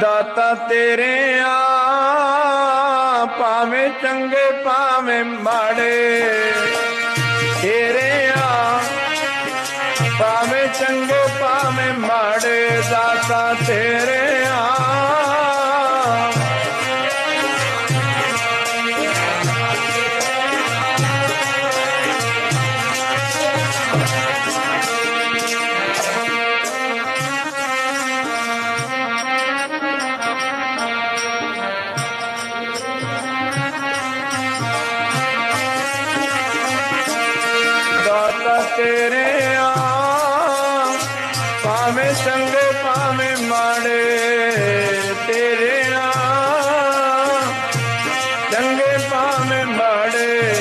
ਦਾਤਾ ਤੇਰੇ ਆ ਭਾਵੇਂ ਚੰਗੇ ਭਾਵੇਂ ਮਾੜੇ ਤੇਰੇ ਆ ਭਾਵੇਂ ਚੰਗੇ ਭਾਵੇਂ ਮਾੜੇ ਦਾਤਾ ਤੇਰੇ ਆ ਦਾਤਾ ਤੇਰੇ ਆ। ਭਾਵੇਂ ਚੰਗੇ ਭਾਵੇਂ ਮਾੜੇ ਤੇਰੇ ਆ। ਚੰਗੇ ਭਾਵੇਂ ਮਾੜੇ।